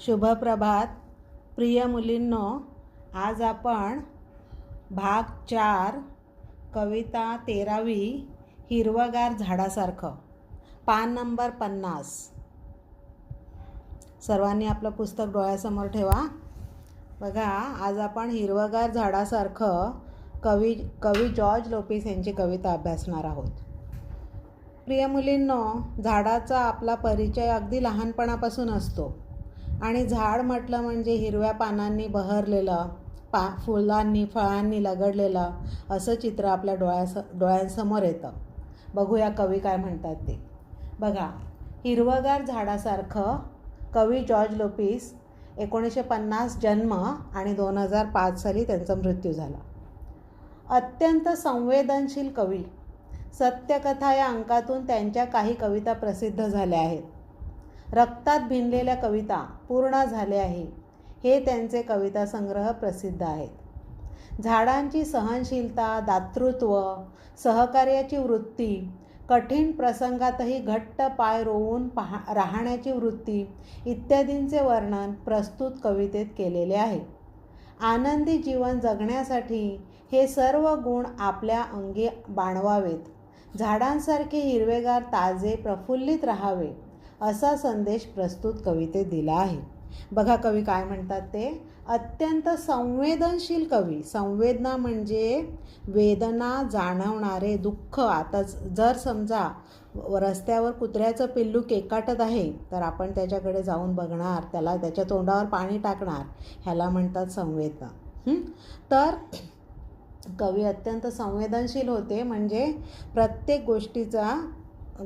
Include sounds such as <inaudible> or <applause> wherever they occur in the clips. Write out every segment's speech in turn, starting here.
शुभप्रभात. प्रिय मुलींनो आज आपण भाग चार कविता तेरावी हिरवगार झाडासारखं. पान नंबर पन्नास. सर्वांनी आपलं पुस्तक डोळ्यासमोर ठेवा. बघा आज आपण हिरवगार झाडासारखं कवी कवी जॉर्ज लोपिस यांची कविता अभ्यासणार आहोत. प्रिय मुलींनो झाडाचा आपला परिचय अगदी लहानपणापासून असतो. आणि झाड म्हटलं म्हणजे हिरव्या पानांनी बहरलेलं पा फुलांनी फळांनी लगडलेलं असं चित्र आपल्या डोळ्यास डोळ्यांसमोर येतं. बघूया कवी काय म्हणतात ते. बघा हिरवगार झाडासारखं कवी जॉर्ज लोपीस एकोणीसशे पन्नास जन्म आणि दोन हजार पाच साली त्यांचा मृत्यू झाला. अत्यंत संवेदनशील कवी. सत्यकथा या अंकातून त्यांच्या काही कविता प्रसिद्ध झाल्या आहेत. रक्तात भिनलेल्या कविता पूर्ण झाल्या आहे. हे त्यांचे कविता संग्रह प्रसिद्ध आहेत. झाडांची सहनशीलता दातृत्व सहकार्याची वृत्ती कठीण प्रसंगातही घट्ट पाय रोवून पहा राहण्याची वृत्ती इत्यादींचे वर्णन प्रस्तुत कवितेत केलेले आहे. आनंदी जीवन जगण्यासाठी हे सर्व गुण आपल्या अंगी बाणवावेत. झाडांसारखे हिरवेगार ताजे प्रफुल्लित राहावे. असा संदेश प्रस्तुत कवितेत दिला आहे. बघा कवी काय म्हणतात ते? अत्यंत संवेदनशील कवी. संवेदना म्हणजे वेदना जाणवणारे दुःख. आता जर समजा रस्त्यावर कुत्र्याचं पिल्लू केकाटत आहे तर आपण त्याच्याकडे जाऊन बघणार त्याला त्याच्या तोंडावर पाणी टाकणार. ह्याला म्हणतात संवेदना. तर कवी अत्यंत संवेदनशील होते. म्हणजे प्रत्येक गोष्टीचा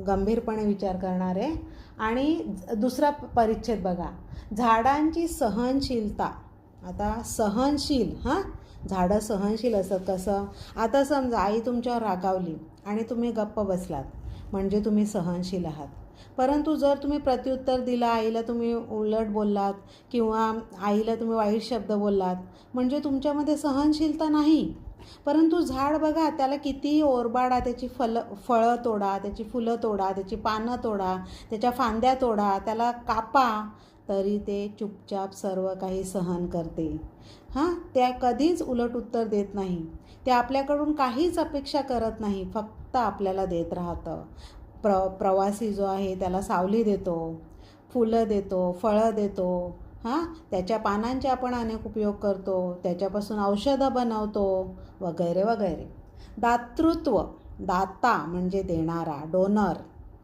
गंभीरपणे विचार करणारे आणि दुसरा परिच्छेद बघा. झाडांची सहनशीलता. आता सहनशील हां? झाडं सहनशील असत कसं? आता समजा आई तुमच्यावर रागावली आणि तुम्ही गप्प बसलात म्हणजे तुम्ही सहनशील आहात. परंतु जर तुम्ही प्रत्युत्तर दिला आईला तुम्ही उलट बोललात किंवा आईला तुम्ही वाईट शब्द बोललात म्हणजे तुमच्यामध्ये सहनशीलता नाही. परंतु झाड बघा त्याला कितीही ओरबाडा त्याची फल फळं तोडा त्याची फुलं तोडा त्याची पानं तोडा त्याच्या फांद्या तोडा त्याला कापा तरी ते चुपचाप सर्व काही सहन करते. हां त्या कधीच उलट उत्तर देत नाही. ते आपल्याकडून काहीच अपेक्षा करत नाही फक्त आपल्याला देत राहतं. प्र प्रवासी जो आहे त्याला सावली देतो फुलं देतो फळं देतो हां? त्याच्या पानांचे आपण अनेक उपयोग करतो त्याच्यापासून औषधं बनवतो वगैरे वगैरे. दातृत्व दाता म्हणजे देणारा डोनर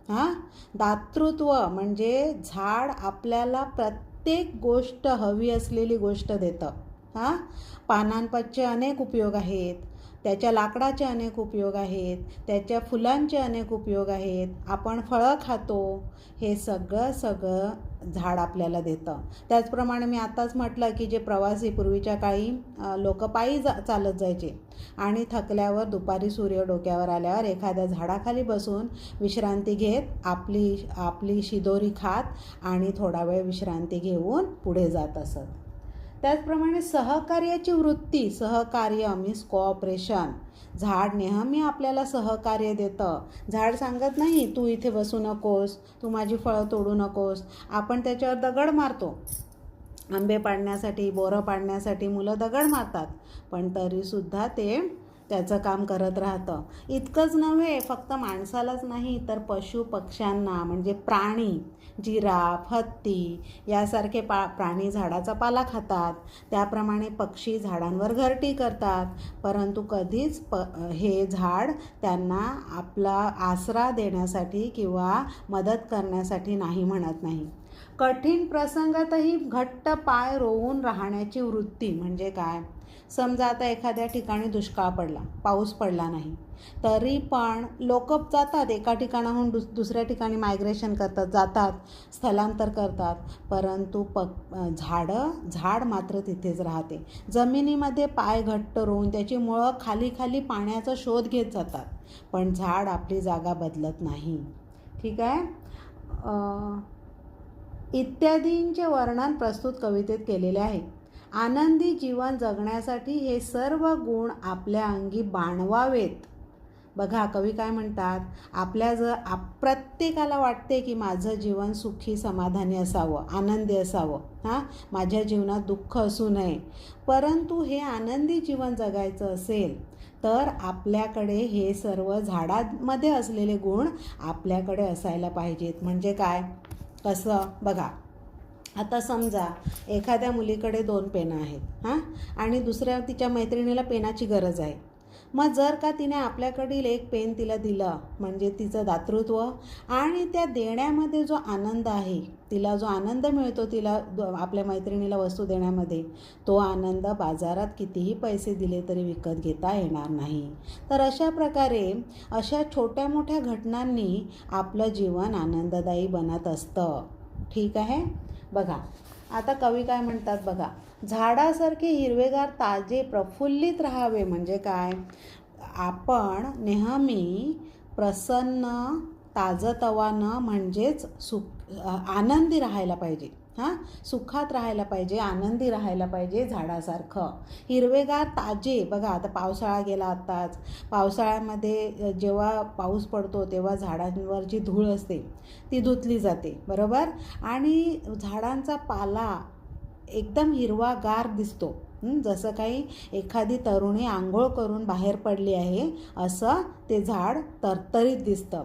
हां? दातृत्व म्हणजे झाड आपल्याला प्रत्येक गोष्ट हवी असलेली गोष्ट देतं. हां? पानांपाचे अनेक उपयोग आहेत. त्याच्या लाकडाचे अनेक उपयोग आहेत त्याच्या फुलांचे अनेक उपयोग आहेत. आपण फळं खातो हे सगळं सगळं झाड आपल्याला देतं. त्याचप्रमाणे मी आताच म्हटलं की जे प्रवासी पूर्वीच्या काळी लोक पायी जा चालत जायचे आणि थकल्यावर दुपारी सूर्य डोक्यावर आल्यावर एखाद्या झाडाखाली बसून विश्रांती घेत आपली आपली शिदोरी खात आणि थोडा वेळ विश्रांती घेऊन पुढे जात असत. त्याचप्रमाणे सहकार्याची वृत्ती सहकार्य मीन्स कोऑपरेशन झाड नेहमी आपल्याला सहकार्य देतं. झाड सांगत नाही तू इथे बसू नकोस तू माझी फळं तोडू नकोस आपण त्याच्यावर दगड मारतो. आंबे पाडण्यासाठी बोरं पाडण्यासाठी मुलं दगड मारतात. पण तरीसुद्धा ते त्याचं काम करत राहतं. इतकंच नव्हे फक्त माणसालाच नाही तर पशु पक्ष्यांना म्हणजे प्राणी जिराफ हत्ती यासारखे पा प्राणी झाडाचा पाला खातात. त्याप्रमाणे पक्षी झाडांवर घरटी करतात. परंतु कधीच प हे झाड त्यांना आपला आसरा देण्यासाठी किंवा मदत करण्यासाठी नाही म्हणत नाही. कठीण प्रसंगातही घट्ट पाय रोवून राहण्याची वृत्ती म्हणजे काय? समजा आता एखाद्या ठिकाणी दुष्काळ पडला पाऊस पडला नाही तरी पण लोक जातात एका ठिकाणाहून दुस दुसऱ्या ठिकाणी मायग्रेशन करतात जातात स्थलांतर करतात परंतु पक झाडं झाड मात्र तिथेच राहते. जमिनीमध्ये पाय घट्ट रोवून त्याची मुळं खाली खाली पाण्याचा शोध घेत जातात पण झाड आपली जागा बदलत नाही. ठीक आहे? इत्यादींचे वर्णन प्रस्तुत कवितेत केलेले आहे. आनंदी जीवन जगण्यासाठी हे सर्व गुण आपल्या अंगी बाणवावेत. बघा कवी काय म्हणतात आपल्या जर आप प्रत्येकाला वाटते की माझं जीवन सुखी समाधानी असावं आनंदी असावं हां? माझ्या जीवनात दुःख असू नये. परंतु हे आनंदी जीवन जगायचं असेल तर आपल्याकडे हे सर्व झाडांमध्ये असलेले गुण आपल्याकडे असायला पाहिजेत. म्हणजे काय? कसं? बघा आता समजा एखाद्या मुलीकडे दोन पेनं आहेत हां? आणि दुसऱ्या तिच्या मैत्रिणीला पेनाची गरज आहे. मग जर का तिने आपल्याकडील एक पेन तिला दिलं म्हणजे तिचं दातृत्व आणि त्या देण्यामध्ये जो आनंद आहे तिला जो आनंद मिळतो तिला आपल्या मैत्रिणीला वस्तू देण्यामध्ये तो आनंद बाजारात कितीही पैसे दिले तरी विकत घेता येणार नाही. तर अशा प्रकारे अशा छोट्या मोठ्या घटनांनी आपलं जीवन आनंददायी बनत असतं. ठीक आहे? बघा. आता कवी काय म्हणतात बघा झाडासारखे हिरवेगार ताजे प्रफुल्लित राहावे म्हणजे काय? आपण नेहमी प्रसन्न ताजतवानं म्हणजेच सुख आनंदी राहायला पाहिजे. हां? सुखात राहायला पाहिजे आनंदी राहायला पाहिजे झाडासारखं. हिरवेगार ताजे बघा आता पावसाळा गेला आत्ताच पावसाळ्यामध्ये जेव्हा पाऊस पडतो तेव्हा झाडांवर जी धूळ असते ती धुतली जाते बरोबर? आणि झाडांचा पाला एकदम हिरवागार दिसतो. जसं काही एखादी तरुणी आंघोळ करून बाहेर पडली आहे असं ते झाड तरतरीत दिसतं.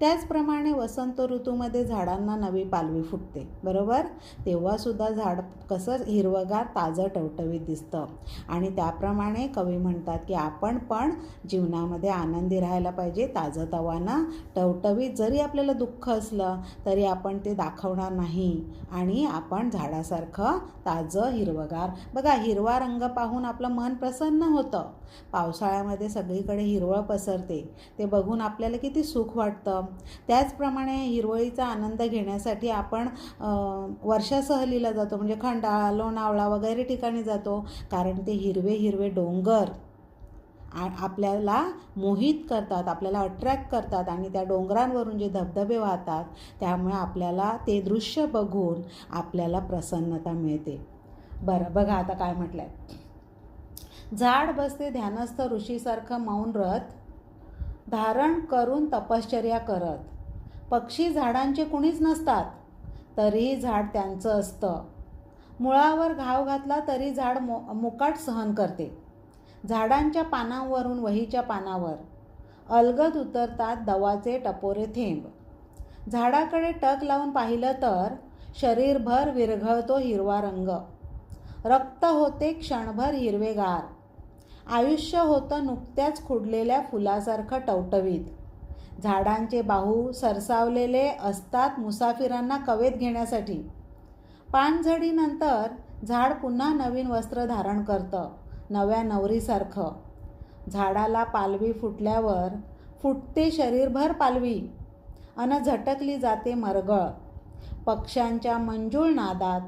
त्याचप्रमाणे वसंत ऋतूमध्ये झाडांना नवी पालवी फुटते बरोबर? तेव्हासुद्धा झाड कसं हिरवगार ताजं टवटवीत दिसतं. आणि त्याप्रमाणे कवी म्हणतात की आपण पण जीवनामध्ये आनंदी राहायला पाहिजे ताजं तवानं टवटवीत जरी आपल्याला दुःख असलं तरी आपण ते दाखवणार नाही. आणि आपण झाडासारखं ताजं हिरवगार. बघा हिरवा रंग पाहून आपलं मन प्रसन्न होतं. पावसाळ्यामध्ये सगळीकडे हिरवळ पसरते. ते बघून आपल्याला किती सुख वाटतं. त्याचप्रमाणे हिरवळीचा आनंद घेण्यासाठी आपण वर्षासहलीला वर्षा सहलीला जातो. म्हणजे खंडाळा लोणावळा वगैरे ठिकाणी जातो. कारण ते हिरवे हिरवे डोंगर आ आपल्याला मोहित करतात आपल्याला अट्रॅक्ट करतात आणि त्या डोंगरांवरून जे धबधबे वाहतात त्यामुळे आपल्याला ते दृश्य बघून आपल्याला प्रसन्नता मिळते. बरं बघा आता काय म्हटलं आहे झाड बसते ध्यानस्थ ऋषीसारखं मौन रथ धारण करून तपश्चर्या करत. पक्षी झाडांचे कुणीच नसतात तरीही झाड त्यांचं असतं. मुळावर घाव घातला तरी झाड मो मुकाट सहन करते. झाडांच्या पानांवरून वहीच्या पानावर. अलगद उतरतात दवाचे टपोरे थेंब. झाडाकडे टक लावून पाहिलं तर शरीरभर विरघळतो हिरवा रंग. रक्त होते क्षणभर हिरवेगार. आयुष्य होतं नुकत्याच खुडलेल्या फुलासारखं टवटवीत. झाडांचे बाहू सरसावलेले असतात मुसाफिरांना कवेत घेण्यासाठी. पानझडीनंतर झाड पुन्हा नवीन वस्त्र धारण करतं नव्या नवरीसारखं झाडाला पालवी फुटल्यावर फुटते शरीरभर पालवी. अन झटकली जाते मरगळ. पक्ष्यांच्या मंजूळ नादात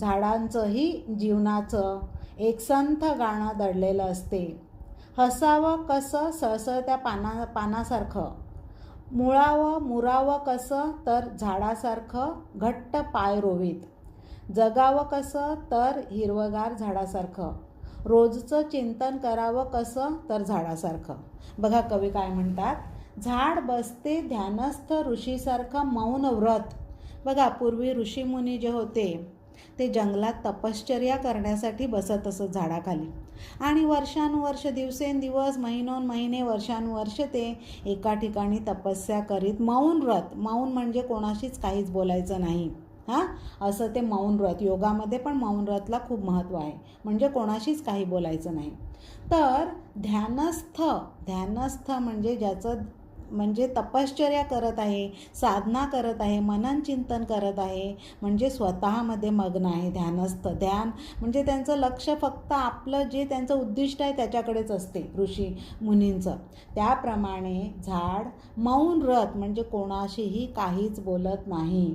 झाडांचंही जीवनाचं एक संथ गाणं दडलेलं असते. हसावं कसं सळसळत्या पाना पानासारखं? मुळावं मुरावं कसं तर झाडासारखं घट्ट पाय रोवीत? जगावं कसं तर हिरवगार झाडासारखं? रोजचं चिंतन करावं कसं तर झाडासारखं? बघा कवी काय म्हणतात झाड बसते ध्यानस्थ ऋषीसारखं मौन व्रत. बघा पूर्वी ऋषीमुनी जे होते ते जंगलात तपश्चर्या करण्यासाठी बसत असत झाडाखाली. आणि वर्षानुवर्ष दिवसेंदिवस महिनोन महिने वर्षानुवर्ष ते एका ठिकाणी तपस्या करीत मौन व्रत. मौन म्हणजे कोणाशीच काहीच बोलायचं नाही. हां? असं ते मौन व्रत. योगामध्ये पण मौन व्रतला खूप महत्त्व आहे. म्हणजे कोणाशीच काही बोलायचं नाही. तर ध्यानस्थ ध्यानस्थ म्हणजे ज्याचं म्हणजे तपश्चर्या करत आहे साधना करत आहे मनन चिंतन करत आहे. म्हणजे स्वतःमध्ये मग्न आहे ध्यानस्थ ध्यान. म्हणजे त्यांचं लक्ष फक्त आपलं जे त्यांचं उद्दिष्ट आहे त्याच्याकडेच असते ऋषी मुनींचं. त्याप्रमाणे झाड मौन रथ म्हणजे कोणाशीही काहीच बोलत नाही.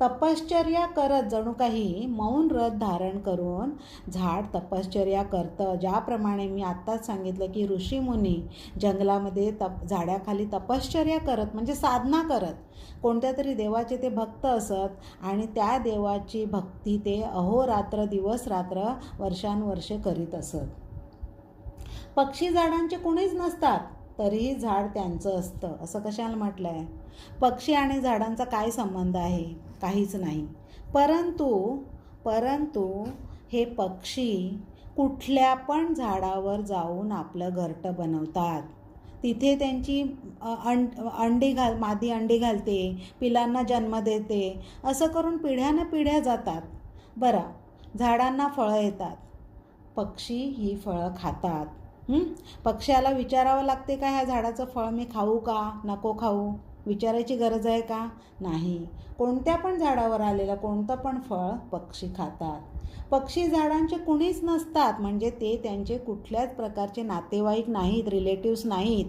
तपश्चर्या करत जणू काही मौन रथ धारण करून झाड तपश्चर्या करतं. ज्याप्रमाणे मी आत्ताच सांगितलं की ऋषीमुनी जंगलामध्ये तप झाडाखाली तपश्चर्या करत म्हणजे साधना करत. कोणत्या तरी देवाचे ते भक्त असत आणि त्या देवाची भक्ती ते अहोरात्र दिवस रात्र वर्षानुवर्ष करीत असत. पक्षी झाडांचे कोणीच नसतात तरीही झाड त्यांचं असतं. असं कशाला म्हटलं आहे पक्षी आणि झाडांचा काय संबंध आहे? काहीच नाही. परंतु परंतु हे पक्षी कुठल्या पण झाडावर जाऊन आपलं घरटं बनवतात. तिथे त्यांची अंड अंडी घाल मादी अंडी घालते पिलांना जन्म देते असं करून पिढ्यानं पिढ्या जातात. बरं झाडांना फळं येतात. पक्षी ही फळं खातात. पक्ष्याला विचारावं लागते का ह्या झाडाचं फळ मी खाऊ का? नको खाऊ. विचारायची गरज आहे का? नाही. कोणत्या पण झाडावर आलेलं कोणतं पण फळ पक्षी खातात. पक्षी झाडांचे कुणीच नसतात. म्हणजे ते त्यांचे कुठल्याच प्रकारचे नातेवाईक नाहीत रिलेटिव्स नाहीत.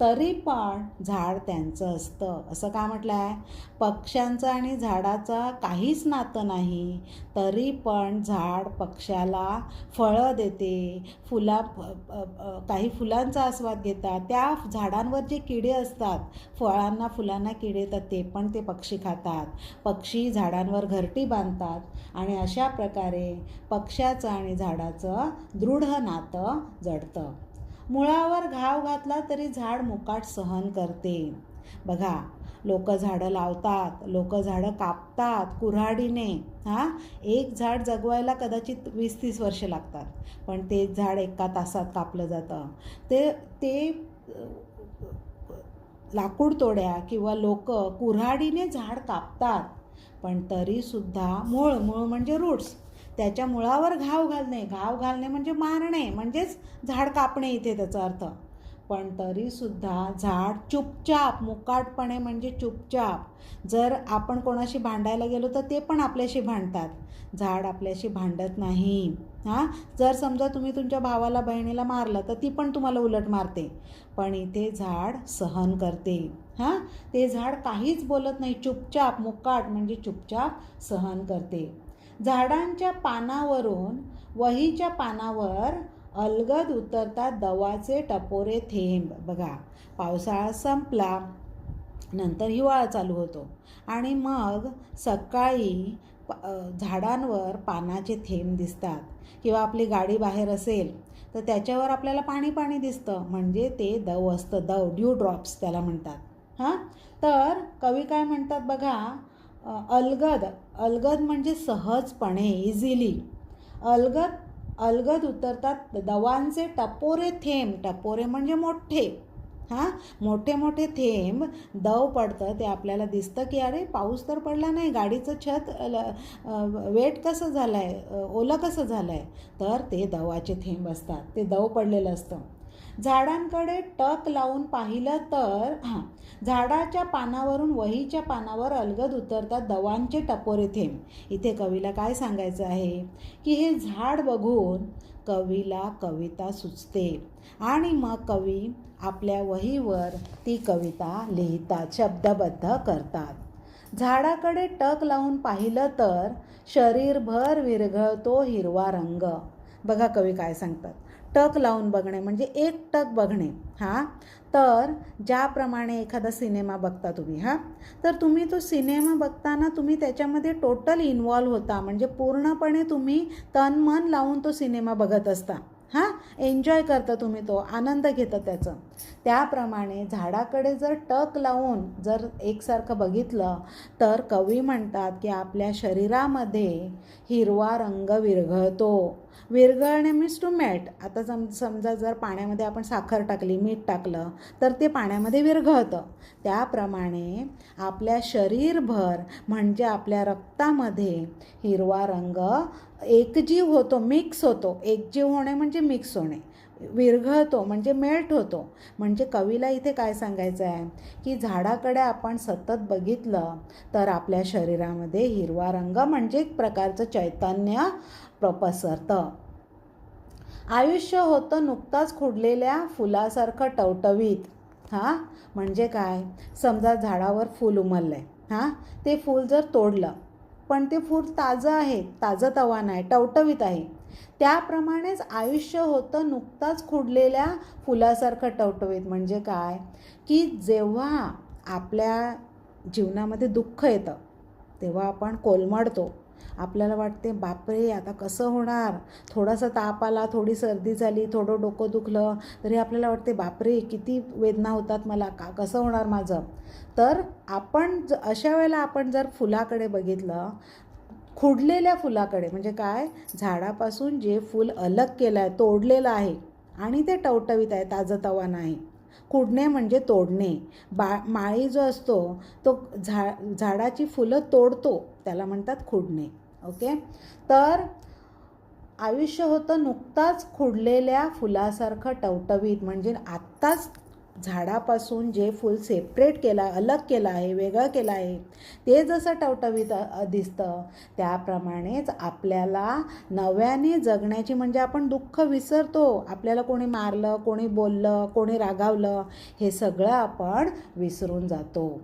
तरी पण झाड त्यांचं असतं. असं का म्हटलं आहे पक्ष्यांचं आणि झाडाचं काहीच नातं नाही. तरी पण झाड पक्ष्याला फळं देते. फुला काही फुलांचा आस्वाद घेतात. त्या झाडांवर जे किडे असतात फळांना फुलांना किडे येतात ते पण ते पक्षी खातात. पक्षी झाडांवर घरटी बांधतात. आणि अशा प्रकारे पक्ष्याचं आणि झाडाचं दृढ नातं जडतं. मुळावर घाव घातला तरी झाड मुकाट सहन करते. बघा लोक झाडं लावतात लोक झाडं कापतात कुऱ्हाडीने. हां? एक झाड जगवायला कदाचित वीस तीस वर्ष लागतात पण ते झाड एका तासात कापलं जातं. ते ते लाकूड तोड्या किंवा लोक कुऱ्हाडीने झाड कापतात पण तरीसुद्धा मूळ मूळ म्हणजे रूट्स त्याच्या मुळावर घाव घालणे. घाव घालणे म्हणजे मारणे म्हणजेच झाड कापणे इथे त्याचा अर्थ. पण तरीसुद्धा झाड चुपचाप मुकाटपणे म्हणजे चुपचाप. जर आपण कोणाशी भांडायला गेलो तर ते पण आपल्याशी भांडतात. झाड आपल्याशी भांडत नाही. हां? जर समजा तुम्ही तुमच्या भावाला बहिणीला मारलं तर ती पण तुम्हाला उलट मारते. पण इथे झाड सहन करते. हां? ते झाड काहीच बोलत नाही. चुपचाप मुकाट म्हणजे चुपचाप सहन करते. झाडांच्या पानावरून वहीच्या पानावर अलगद उतरतात दवाचे टपोरे थेंब. बघा पावसाळा संपला नंतर हिवाळा चालू होतो आणि मग सकाळी झाडांवर पानाचे थेंब दिसतात. किंवा आपली गाडी बाहेर असेल तर त्याच्यावर आपल्याला पाणी पाणी दिसतं. म्हणजे ते दव असतं दव ड्यू ड्रॉप्स त्याला म्हणतात. हां? तर कवी काय म्हणतात बघा अलगद अलगद म्हणजे सहजपणे इझिली अलगद अलगद उतरतात दवांचे टपोरे थेंब. टपोरे म्हणजे मोठे. हां? मोठे मोठे थेंब. दव पडतं ते आपल्याला दिसतं की अरे पाऊस तर पडला नाही. गाडीचं छत ल- वेट कसं झालं आहे ओलं कसं झालं आहे तर ते दवाचे थेंब असतात. ते दव पडलेलं असतं. झाडांकडे टक लावून पाहिलं तर हां झाडाच्या पानावरून वहीच्या पानावर अलगद उतरतात दवांचे टपोरे थेंब. इथे कवीला काय सांगायचं आहे? की हे झाड बघून कवीला कविता सुचते. आणि मग कवी आपल्या वहीवर ती कविता लिहितात शब्दबद्ध करतात. झाडाकडे टक लावून पाहिलं तर शरीरभर विरघळतो हिरवा रंग. बघा कवी काय सांगतात. टक लावून बघणे म्हणजे एक टक बघणे हां? तर ज्याप्रमाणे एखादा सिनेमा बघता तुम्ही हां? तर तुम्ही तो सिनेमा बघताना तुम्ही त्याच्यामध्ये टोटल इन्वॉल्व्ह होता म्हणजे पूर्णपणे तुम्ही तन मन लावून तो सिनेमा बघत असता हां? एन्जॉय करता तुम्ही तो आनंद घेता त्याचं. त्याप्रमाणे झाडाकडे जर टक लावून जर एकसारखं बघितलं तर कवी म्हणतात की आपल्या शरीरामध्ये हिरवा रंग विरघळतो. विरघळणे मीन्स टू मेल्ट आता सम समजा जर पाण्यामध्ये आपण साखर टाकली मीठ टाकलं तर ते पाण्यामध्ये विरघळतं. त्याप्रमाणे आपल्या शरीरभर म्हणजे आपल्या रक्तामध्ये हिरवा रंग एकजीव होतो मिक्स होतो. एकजीव होणे म्हणजे मिक्स होणे. विरघळतो म्हणजे मेल्ट होतो. म्हणजे कवीला इथे काय सांगायचं आहे की झाडाकडे आपण सतत बघितलं तर आपल्या शरीरामध्ये हिरवा रंग म्हणजे एक प्रकारचं चैतन्य प्रपसरतं. आयुष्य होतं नुकताच खुडलेल्या फुलासारखं टवटवीत. हां? म्हणजे काय? समजा झाडावर फूल उमललं आहे हां? ते फूल जर तोडलं पण ते फूल ताजं आहे ताजं तवानं आहे टवटवीत आहे. त्याप्रमाणेच आयुष्य होतं नुकताच खुडलेल्या फुलासारखं टवटवीत. म्हणजे काय? की जेव्हा आपल्या जीवनामध्ये दुःख येतं तेव्हा आपण कोलमडतो. आपल्याला वाटते बापरे आता कसं होणार? थोडासा ताप आला थोडी सर्दी झाली थोडं डोकं दुखलं तरी आपल्याला वाटते बापरे किती वेदना होतात मला का कसं होणार माझं? तर आपण ज अशा वेळेला आपण जर फुलाकडे बघितलं खुडलेल्या फुलाकडे म्हणजे काय? झाडापासून जे फूल अलग केलं आहे तोडलेलं आहे आणि ते टवटवीत आहे ताजं नाही. खुडणे म्हणजे तोडणे. बा माळी जो असतो तो झा झाडाची फुलं तोडतो. त्याला म्हणतात खुडणे. ओके? तर आयुष्य होतं नुकताच खुडलेल्या फुलासारखं टवटवीत. म्हणजे आत्ताच झाडापासून जे फूल सेपरेट केलं आहे अलग केलं आहे वेगळं केलं आहे ते जसं टवटवीत दिसतं त्याप्रमाणेच आपल्याला नव्याने जगण्याची म्हणजे आपण दुःख विसरतो. आपल्याला कोणी मारलं कोणी बोललं कोणी रागावलं हे सगळं आपण विसरून जातो.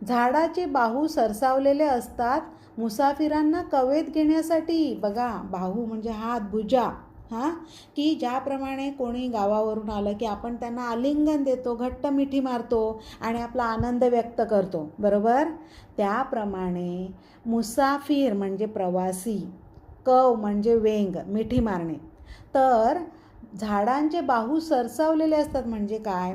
झाडाचे बाहू सरसावलेले असतात मुसाफिरांना कवेत घेण्यासाठी. बघा बाहू म्हणजे हात भुजा. हां? की ज्याप्रमाणे कोणी गावावरून आलं की आपण त्यांना आलिंगन देतो घट्ट मिठी मारतो आणि आपला आनंद व्यक्त करतो. बरोबर? त्याप्रमाणे मुसाफिर म्हणजे प्रवासी कव म्हणजे वेंग मिठी मारणे. तर झाडांचे बाहू सरसावलेले असतात म्हणजे काय?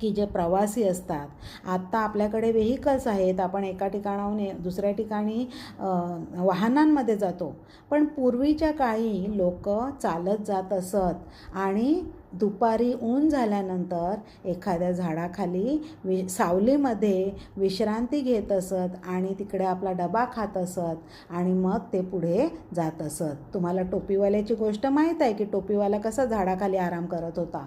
की जे प्रवासी असतात आत्ता आपल्याकडे व्हेकल्स आहेत आपण एका ठिकाणाहून दुसऱ्या ठिकाणी वाहनांमध्ये जातो. पण पूर्वीच्या काळी लोक चालत जात असत आणि दुपारी ऊन झाल्यानंतर एखाद्या झाडाखाली वि सावलीमध्ये विश्रांती घेत असत आणि तिकडे आपला डबा खात असत आणि मग ते पुढे जात असत. तुम्हाला टोपीवाल्याची गोष्ट माहीत आहे की टोपीवाला कसा झाडाखाली आराम करत होता?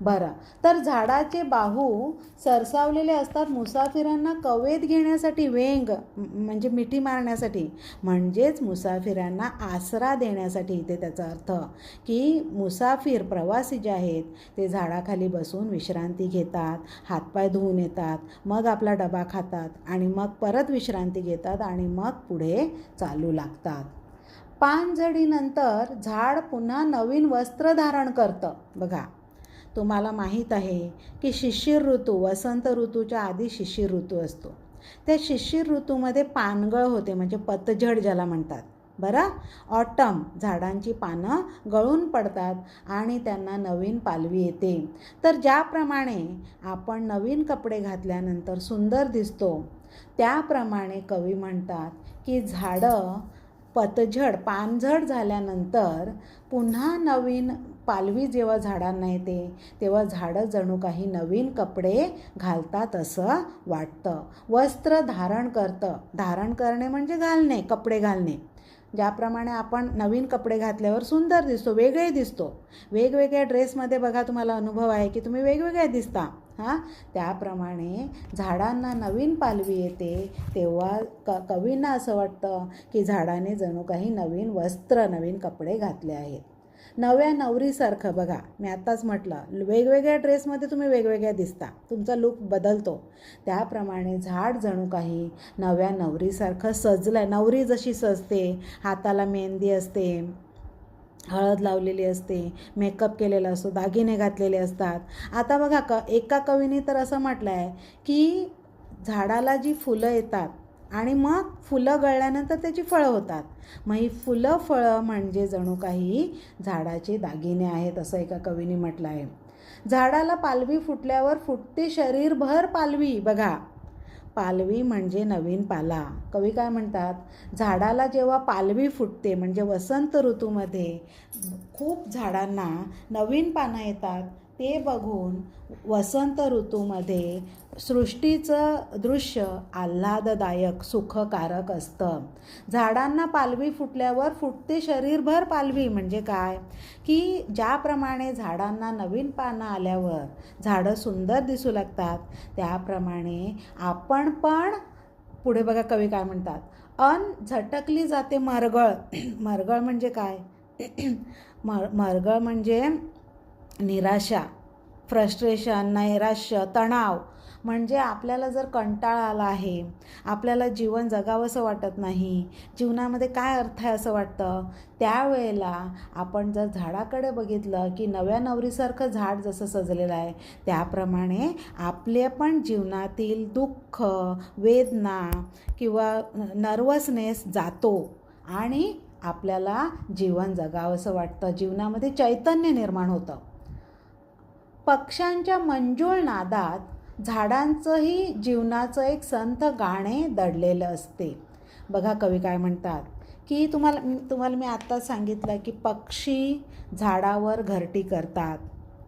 बरं. तर झाडाचे बाहू सरसावलेले असतात. मुसाफिरांना कवेत घेण्यासाठी वेंग म्हणजे मिठी मारण्यासाठी. म्हणजेच मुसाफिरांना आसरा देण्यासाठी इथे त्याचा अर्थ. की मुसाफिर प्रवासी जे आहेत ते झाडाखाली बसून विश्रांती घेतात हातपाय धुवून येतात मग आपला डबा खातात आणि मग परत विश्रांती घेतात आणि मग पुढे चालू लागतात. पानझडीनंतर झाड पुन्हा नवीन वस्त्र धारण करतं. बघा तुम्हाला माहीत आहे की शिशिर ऋतू वसंत ऋतूच्या आधी शिशिर ऋतू असतो. त्या शिशिर ऋतूमध्ये पानगळ होते म्हणजे पतझड ज्याला म्हणतात. बरं? ऑटम झाडांची पानं गळून पडतात आणि त्यांना नवीन पालवी येते. तर ज्याप्रमाणे आपण नवीन कपडे घातल्यानंतर सुंदर दिसतो त्याप्रमाणे कवी म्हणतात की झाडं पतझड पानझड झाल्यानंतर पुन्हा नवीन पालवी जेव्हा झाडांना येते तेव्हा झाडं जणू काही नवीन कपडे घालतात असं वाटतं. वस्त्र धारण करतं. धारण करणे म्हणजे घालणे कपडे घालणे. ज्याप्रमाणे आपण नवीन कपडे घातल्यावर सुंदर दिसतो वेगळे दिसतो. वेगवेगळ्या ड्रेसमध्ये बघा तुम्हाला अनुभव आहे की तुम्ही वेगवेगळे दिसता. हां? त्याप्रमाणे झाडांना नवीन पालवी येते तेव्हा क कवींना असं वाटतं की झाडाने जणू काही नवीन वस्त्र नवीन कपडे घातले आहेत. नव्या नवरीसारखं. बघा मी आत्ताच म्हटलं वेगवेगळ्या ड्रेसमध्ये तुम्ही वेगवेगळ्या दिसता. तुमचा लुक बदलतो. त्याप्रमाणे झाड जणू काही नव्या नवरीसारखं सजलं आहे नवरी जशी सजते हाताला मेहंदी असते हळद लावलेली असते मेकअप केलेला असतो दागिने घातलेले असतात. आता बघा क एका कवीने तर असं म्हटलं आहे की झाडाला जी फुलं येतात आणि मग फुलं गळल्यानंतर त्याची फळं होतात. मग ही फुलं फळं म्हणजे जणू काही झाडाचे दागिने आहेत असं एका कवीने म्हटलं आहे झाडाला पालवी फुटल्यावर फुटते शरीरभर पालवी बघा. पालवी म्हणजे नवीन पाला. कवी काय म्हणतात? झाडाला जेव्हा पालवी फुटते म्हणजे वसंत ऋतूमध्ये खूप झाडांना नवीन पानं येतात. ते बघून वसंत ऋतूमध्ये सृष्टीचं दृश्य आल्हाददायक सुखकारक असतं. झाडांना पालवी फुटल्यावर फुटते शरीरभर पालवी. म्हणजे काय? की ज्याप्रमाणे झाडांना नवीन पानं आल्यावर झाडं सुंदर दिसू लागतात त्याप्रमाणे आपण पण पुढे बघा कवी काय म्हणतात अन झटकली जाते मरगळ. मरगळ म्हणजे काय? <clears throat> मर मरगळ म्हणजे निराशा फ्रस्ट्रेशन नैराश्य तणाव म्हणजे आपल्याला जर कंटाळा आला आहे आपल्याला जीवन जगावंसं वाटत नाही जीवनामध्ये काय अर्थ आहे असं वाटतं त्यावेळेला आपण जर झाडाकडे बघितलं की नव्या नवरीसारखं झाड जसं सजलेलं आहे त्याप्रमाणे आपले पण जीवनातील दुःख वेदना किंवा नर्वसनेस जातो आणि आपल्याला जीवन जगावंसं वाटतं. जीवनामध्ये चैतन्य निर्माण होतं. पक्ष्यांच्या मंजूळ नादात झाडांचंही जीवनाचं एक संथ गाणे दडलेलं असते. बघा कवी काय म्हणतात की तुम्हाला तुम्हाला मी आत्ताच सांगितलं की पक्षी झाडावर घरटी करतात.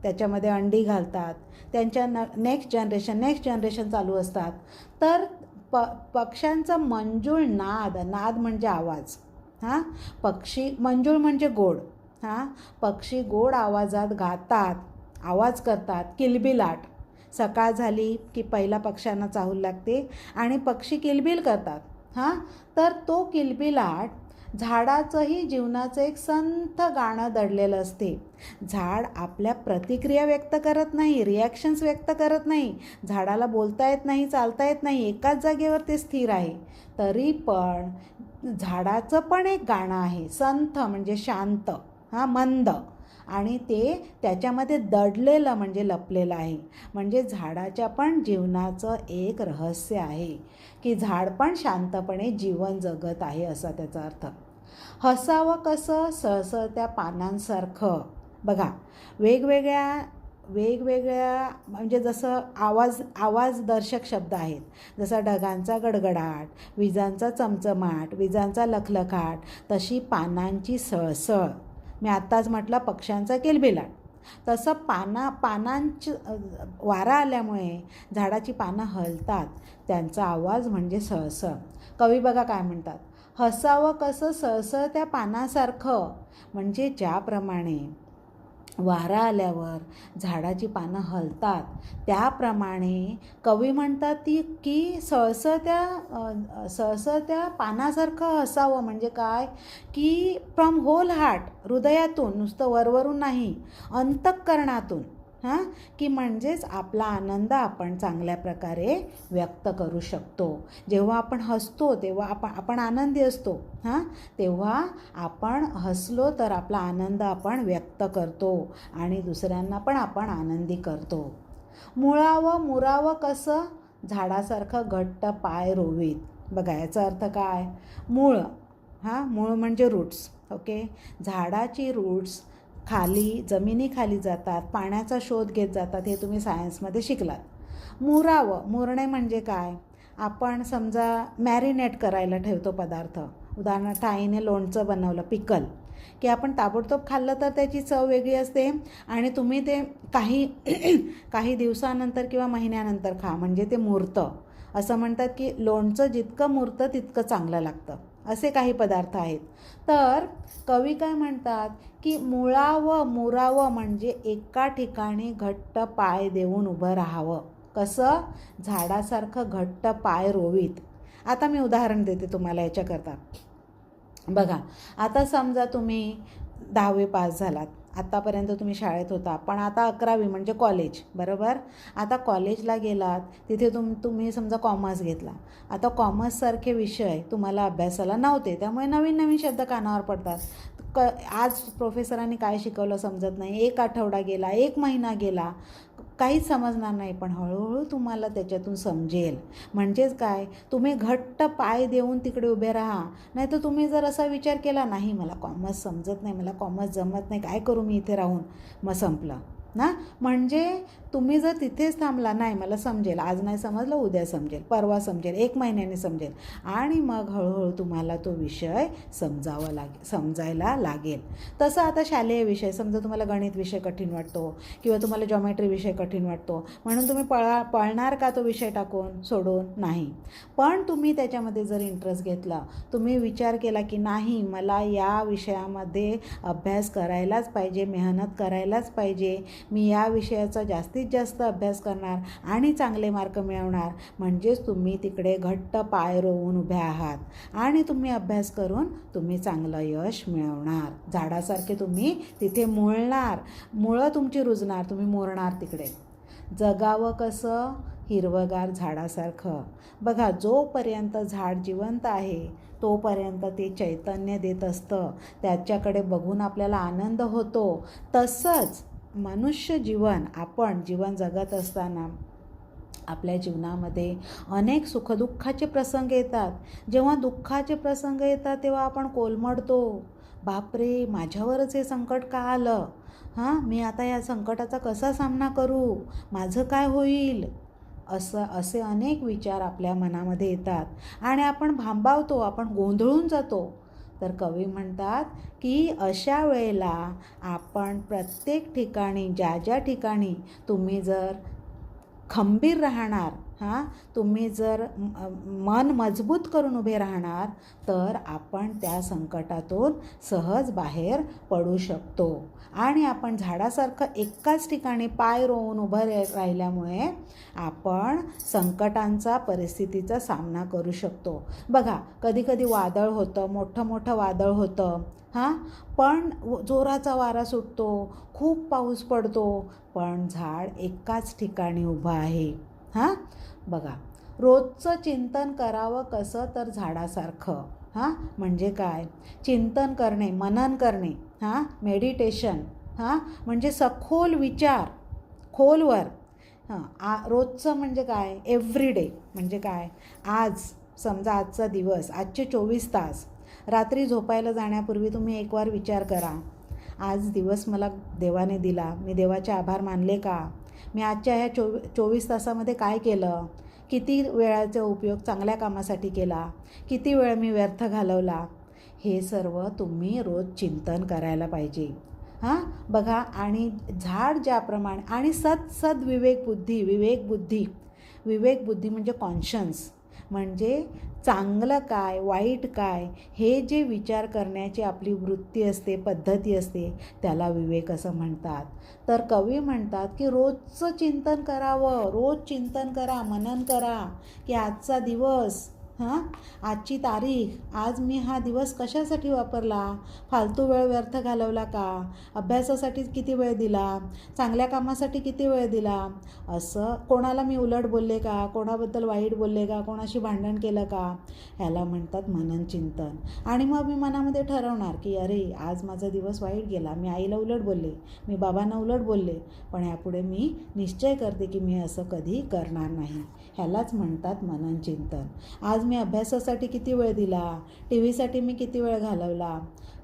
त्याच्यामध्ये अंडी घालतात. त्यांच्या न नेक्स्ट जनरेशन नेक्स्ट जनरेशन चालू असतात. तर प पक्ष्यांचा मंजूळ नाद नाद म्हणजे आवाज. हां? पक्षी मंजूळ म्हणजे गोड. हां? पक्षी गोड आवाजात गातात. आवाज करतात किलबिलाट. सकाळ झाली की पहिला पक्ष्यांना चाहूल लागते आणि पक्षी किलबिल करतात. हां? तर तो किलबिलाट झाडाचंही जीवनाचं एक संथ गाणं दडलेलं असते. झाड आपल्या प्रतिक्रिया व्यक्त करत नाही रिॲक्शन्स व्यक्त करत नाही. झाडाला बोलता येत नाही चालता येत नाही एकाच जागेवर ते स्थिर आहे. तरी पण झाडाचं पण एक गाणं आहे संथ म्हणजे शांत हां मंद. आणि ते त्याच्यामध्ये दडलेलं म्हणजे लपलेलं आहे. म्हणजे झाडाच्या पण जीवनाचं एक रहस्य आहे की झाड पण शांतपणे जीवन जगत आहे असा त्याचा अर्थ. हसावं कसं? सळसळत्या पानांसारखं. बघा वेगवेगळ्या वेगवेगळ्या म्हणजे जसं आवाज आवाजदर्शक शब्द आहेत. जसा ढगांचा गडगडाट विजांचा चमचमाट विजांचा लखलखाट तशी पानांची सळसळ. मी आत्ताच म्हटलं पक्ष्यांचा किलबिलाट. तसं पाना पानांची वारा आल्यामुळे झाडाची पानं हलतात. त्यांचा आवाज म्हणजे सळसळ कवी बघा काय म्हणतात हसावं कसं सळसळ त्या पानासारखं. म्हणजे ज्याप्रमाणे वारा आल्यावर झाडाची पानं हलतात. त्याप्रमाणे कवी म्हणतात ती की सळसळत्या सळसळत्या पानासारखं असावं. म्हणजे काय? की फ्रॉम होल हार्ट हृदयातून नुसतं वरवरून नाही अंतःकरणातून. हां? की म्हणजेच आपला आनंद आपण चांगल्या प्रकारे व्यक्त करू शकतो. जेव्हा आपण हसतो तेव्हा आपण आपण आनंदी असतो. हां? तेव्हा आपण हसलो तर आपला आनंद आपण व्यक्त करतो आणि दुसऱ्यांना पण आपण आनंदी करतो. मुळावं मुरावं कसं? झाडासारखं घट्ट पाय रोवीत. बघा याचा अर्थ काय? मूळ. हां? मूळ म्हणजे रूट्स ओके झाडाची रूट्स खाली जमिनीखाली जातात पाण्याचा शोध घेत जातात हे तुम्ही सायन्समध्ये शिकलात. मुरावं मुरणे म्हणजे काय? आपण समजा मॅरिनेट करायला ठेवतो पदार्थ. उदाहरणार्थ आईने लोणचं बनवलं पिकल. की आपण ताबडतोब खाल्लं तर त्याची चव वेगळी असते आणि तुम्ही ते काही <clears throat> काही दिवसानंतर किंवा महिन्यानंतर खा. म्हणजे ते मुरतं. असं म्हणतात की लोणचं जितकं मुरतं तितकं चांगलं लागतं. असे काही पदार्थ आहेत. तर कवी काय म्हणतात की मुळावं मुरावं म्हणजे एका ठिकाणी घट्ट पाय देऊन उभं राहावं. कसं? झाडासारखं घट्ट पाय रोवीत. आता मी उदाहरण देते तुम्हाला याच्याकरता. बघा आता समजा तुम्ही दहावी पास झालात. आत्तापर्यंत तुम्ही शाळेत होता. पण आता अकरावी म्हणजे कॉलेज बरोबर? आता कॉलेजला गेलात तिथे तुम तुम्ही समजा कॉमर्स घेतला. आता कॉमर्ससारखे विषय तुम्हाला अभ्यासाला नव्हते त्यामुळे नवीन नवीन शब्द कानावर पडतात. क आज प्रोफेसरांनी काय शिकवलं समजत नाही. एक आठवडा गेला एक महिना गेला. काहीच समजणार नाही पण हळूहळू तुम्हाला त्याच्यातून समजेल. म्हणजेच काय? तुम्ही घट्ट पाय देऊन तिकडे उभे राहा. नाही तर तुम्ही जर असा विचार केला नाही मला कॉमर्स समजत नाही मला कॉमर्स जमत नाही काय करू मी इथे राहून? मग संपलं. ना? म्हणजे तुम्ही जर तिथेच थांबला नाही मला समजेल. आज नाही समजलं उद्या समजेल. परवा समजेल. एक महिन्याने समजेल. आणि मग हळूहळू तुम्हाला तो विषय समजावा लागे समजायला लागेल. तसं आता शालेय विषय समजा तुम्हाला गणित विषय कठीण वाटतो किंवा तुम्हाला जॉमेट्री विषय कठीण वाटतो म्हणून तुम्ही पळा पळणार का तो विषय टाकून सोडून? नाही. पण तुम्ही त्याच्यामध्ये जर इंटरेस्ट घेतला तुम्ही विचार केला की नाही मला या विषयामध्ये अभ्यास करायलाच पाहिजे मेहनत करायलाच पाहिजे मी या विषयाचा जास्तीत जास्तीत जास्त अभ्यास करणार आणि चांगले मार्क मिळवणार. म्हणजेच तुम्ही तिकडे घट्ट पाय रोवून उभे आहात आणि तुम्ही अभ्यास करून तुम्ही चांगलं यश मिळवणार. झाडासारखे तुम्ही तिथे मुळणार. मुळं तुमची रुजणार तुम्ही मोरणार तिकडे. जगावं कसं? हिरवगार झाडासारखं. बघा जोपर्यंत झाड जिवंत आहे तोपर्यंत ते चैतन्य देत असतं. त्याच्याकडे बघून आपल्याला आनंद होतो. तसंच मनुष्य जीवन आपण जीवन जगत असताना आपल्या जीवनामध्ये अनेक सुखदुःखाचे प्रसंग येतात. जेव्हा दुःखाचे प्रसंग येतात तेव्हा आपण कोलमडतो. बापरे माझ्यावरच हे संकट का आलं? हां मी आता या संकटाचा कसा सामना करू? माझं काय होईल? असं असे अनेक विचार आपल्या मनामध्ये येतात. आणि आपण भांबावतो आपण गोंधळून जातो. तर कवी म्हणतात की अशा वेळेला आपण प्रत्येक ठिकाणी ज्या ज्या ठिकाणी तुम्ही जर खंबीर राहणार हां? तुम्ही जर मन मजबूत करून उभे राहणार तर आपण त्या संकटातून सहज बाहेर पडू शकतो. आणि आपण झाडासारखं एकाच ठिकाणी पाय रोवून उभं राहिल्यामुळे आपण संकटांचा परिस्थितीचा सामना करू शकतो. बघा कधीकधी वादळ होतं मोठं मोठं वादळ होतं हां? पण जोराचा वारा सुटतो खूप पाऊस पडतो पण झाड एकाच ठिकाणी उभं आहे. हां? बघा रोजचं चिंतन करावं कसं तर झाडासारखं. हां? म्हणजे काय? चिंतन करणे मनन करणे हां? मेडिटेशन हां? म्हणजे सखोल विचार खोलवर. हां आ रोजचं म्हणजे काय? एव्हरीडे म्हणजे काय? आज समजा आजचा दिवस आजचे चोवीस तास. रात्री झोपायला जाण्यापूर्वी तुम्ही एक वार विचार करा. आज दिवस मला देवाने दिला. मी देवाचे आभार मानले का? मी आजच्या ह्या चोवी चोवीस तासामध्ये काय केलं? किती वेळाचा उपयोग चांगल्या कामासाठी केला? किती वेळ मी व्यर्थ घालवला? हे सर्व तुम्ही रोज चिंतन करायला पाहिजे. हां? बघा आणि झाड ज्याप्रमाणे आणि सत सद विवेक बुद्धी विवेक बुद्धी. विवेक बुद्धी म्हणजे कॉन्शन्स म्हणजे चांगलं काय वाईट काय हे जे विचार करण्याची आपली वृत्ती असते पद्धती असते त्याला विवेक असं म्हणतात. तर कवी म्हणतात की रोजचं चिंतन करावं रोज चिंतन करा मनन करा की आजचा दिवस हां? आजची तारीख. आज मी हा दिवस कशासाठी वापरला? फालतू वेळ व्यर्थ घालवला का? अभ्यासासाठी किती वेळ दिला? चांगल्या कामासाठी किती वेळ दिला? असं कोणाला मी उलट बोलले का? कोणाबद्दल वाईट बोलले का? कोणाशी भांडण केलं का? ह्याला म्हणतात मनन चिंतन. आणि मग मी मनामध्ये ठरवणार की अरे आज माझा दिवस वाईट गेला. मी आईला उलट बोलले. मी बाबांना उलट बोलले. पण ह्यापुढे मी निश्चय करते की मी असं कधी करणार नाही. ह्यालाच म्हणतात मनन चिंतन आज मी अभ्यासासाठी किती वेळ दिला? टी व्हीसाठी मी किती वेळ घालवला?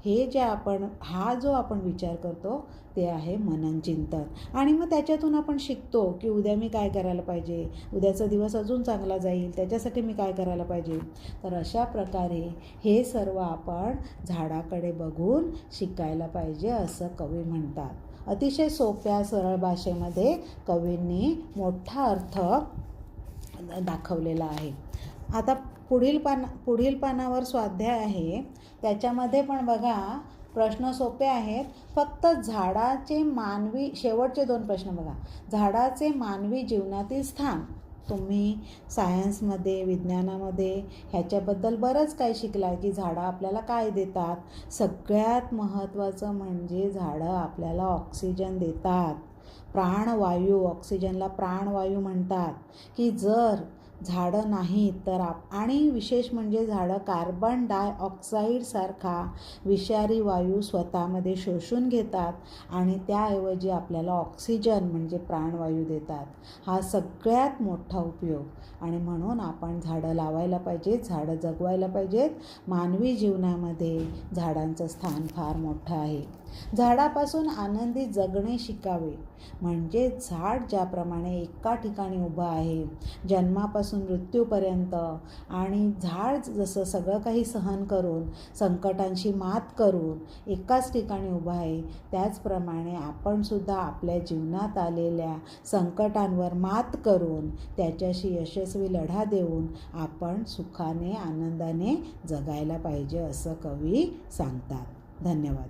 हे जे आपण हा जो आपण विचार करतो ते आहे मनन चिंतन आणि मग त्याच्यातून आपण शिकतो की उद्या मी काय करायला पाहिजे? उद्याचा दिवस अजून चांगला जाईल त्याच्यासाठी मी काय करायला पाहिजे? तर अशा प्रकारे हे सर्व आपण झाडाकडे बघून शिकायला पाहिजे असं कवी म्हणतात. अतिशय सोप्या सरळ भाषेमध्ये कवींनी मोठा अर्थ दाखवलेला आहे. आता पुढील पान पुढील पानावर स्वाध्याय आहे. त्याच्यामध्ये पण बघा प्रश्न सोपे आहेत. फक्त झाडाचे मानवी शेवटचे दोन प्रश्न बघा. झाडाचे मानवी जीवनातील स्थान. तुम्ही सायन्समध्ये विज्ञानामध्ये ह्याच्याबद्दल बरंच काही शिकला की झाडं आपल्याला काय देतात. सगळ्यात महत्त्वाचं म्हणजे झाडं आपल्याला ऑक्सिजन देतात. प्राणवायू ऑक्सिजनला प्राणवायू म्हणतात. की जर झाडं नाहीत तर आप आणि विशेष म्हणजे झाडं कार्बन डायऑक्साईडसारखा विषारी वायू स्वतःमध्ये शोषून घेतात आणि त्याऐवजी आपल्याला ऑक्सिजन म्हणजे प्राणवायू देतात. हा सगळ्यात मोठा उपयोग. आणि म्हणून आपण झाडं लावायला पाहिजेत झाडं जगवायला पाहिजेत. मानवी जीवनामध्ये झाडांचं स्थान फार मोठं आहे. झाडापासून आनंदी जगणे शिकावे. म्हणजे झाड ज्याप्रमाणे एका ठिकाणी उभं आहे जन्मापासून मृत्यूपर्यंत आणि झाड जसं सगळं काही सहन करून संकटांशी मात करून एकाच ठिकाणी उभं आहे त्याचप्रमाणे आपणसुद्धा आपल्या जीवनात आलेल्या संकटांवर मात करून त्याच्याशी यशस्वी लढा देऊन आपण सुखाने आनंदाने जगायला पाहिजे असं कवी सांगतात. धन्यवाद.